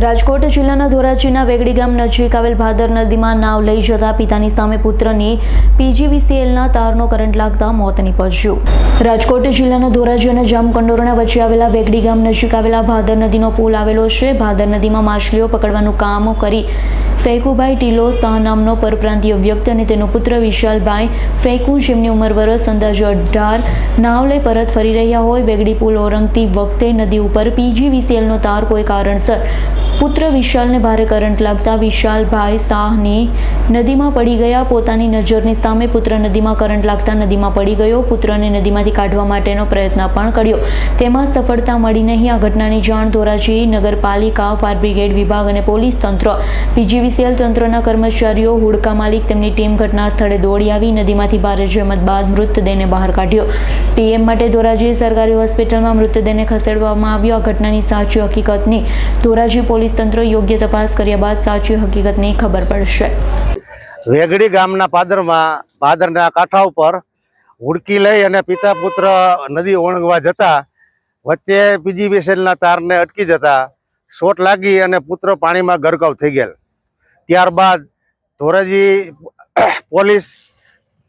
રાજકોટ જિલ્લાના ધોરાજીના વેગડી ગામ નજીક આવેલ ભાદર નદીમાં નાવ લઈ જતા પિતાની સામે પુત્રની પીજીવીસીએલના તારનો કરંટ લાગતા મોત નીપજ્યું. રાજકોટ જિલ્લાના ધોરાજી અને જામકંડોરણા વચ્ચે આવેલા વેગડી ગામ નજીક આવેલા ભાદર નદીનો પુલ આવેલો છે. ભાદર નદીમાં માછલીઓ પકડવાનું કામ કરી ફેકુભાઈ ટીલો નામનો પરપ્રાંતીય વ્યક્તિ અને તેનો પુત્ર વિશાલભાઈ ફેકુ જેમની ઉંમર વર્ષ અંદાજે અઢાર. નાવ લઈ પરત ફરી રહ્યા હોય, બેગડી પુલ ઓરંગતી વખતે નદી ઉપર પીજીવીસીએલનો તાર કોઈ કારણસર. પુત્ર વિશાલને ભારે કરંટ લાગતા વિશાલભાઈ શાહની નદીમાં પડી ગયા. પોતાની નજરની સામે પુત્ર નદીમાં કરંટ લાગતા નદીમાં પડી ગયો. પુત્રને નદીમાંથી કાઢવા માટેનો પ્રયત્ન પણ કર્યો. તેમાં સફળતા મળી નહીં. આ ઘટનાની જાણ ધોરાજી નગરપાલિકા, ફાયર બ્રિગેડ વિભાગ અને પોલીસ તંત્ર. પીજીવીસીએલ તંત્રના કર્મચારીઓ, હુડકા માલિક તેમની ટીમ ઘટના સ્થળે દોડી આવી. નદીમાંથી ભારે જહેમત બાદ મૃતદેહને બહાર કાઢ્યો. પીએમ માટે ધોરાજી સરકારી હોસ્પિટલમાં મૃતદેહને ખસેડવામાં આવ્યો. આ ઘટનાની સાચી હકીકતની ધોરાજી પોલીસ તંત્ર યોગ્ય તપાસ કર્યા બાદ સાચી હકીકતની ખબર પડશે. વેગડી ગામના પાદરમાં પાદરના કાંઠા ઉપર હુડકી લઈ અને પિતા પુત્ર નદી ઓળંગવા જતા વચ્ચે પીજીવીસીએલના તારને અટકી જતા શોટ લાગી અને પુત્ર પાણીમાં ગરકાવ થઈ ગયેલ. ત્યારબાદ ધોરાજી પોલીસ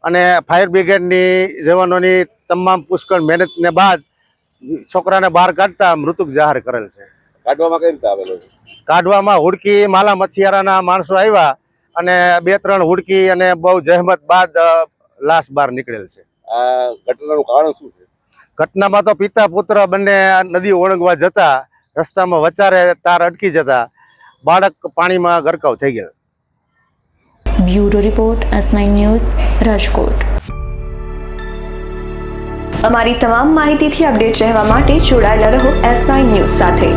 અને ફાયર બ્રિગેડની જવાનોની તમામ પુષ્કળ મહેનતને બાદ છોકરાને બહાર કાઢતા મૃતક જાહેર કરેલ છે. કાઢવામાં કઈ રીતે આવેલો? કાઢવામાં હુડકી માલા મચ્છિયારાના માણસો આવ્યા અને બે ત્રણ હુડકી અને બહુ જહેમત બાદ લાશ બહાર નીકળેલ છે. આ ઘટનાનું કારણ શું છે? ઘટનામાં તો પિતા પુત્ર બંને નદી ઓળંગવા જતા રસ્તામાં વચારે તાર અટકી જતા બાળક પાણીમાં ગરકાવ થઈ ગયેલ. Bureau report S news Rajkot. અમારી તમામ માહિતીથી અપડેટ રહેવા માટે જોડાયેલા રહો એસ ન્યૂઝ સાથે.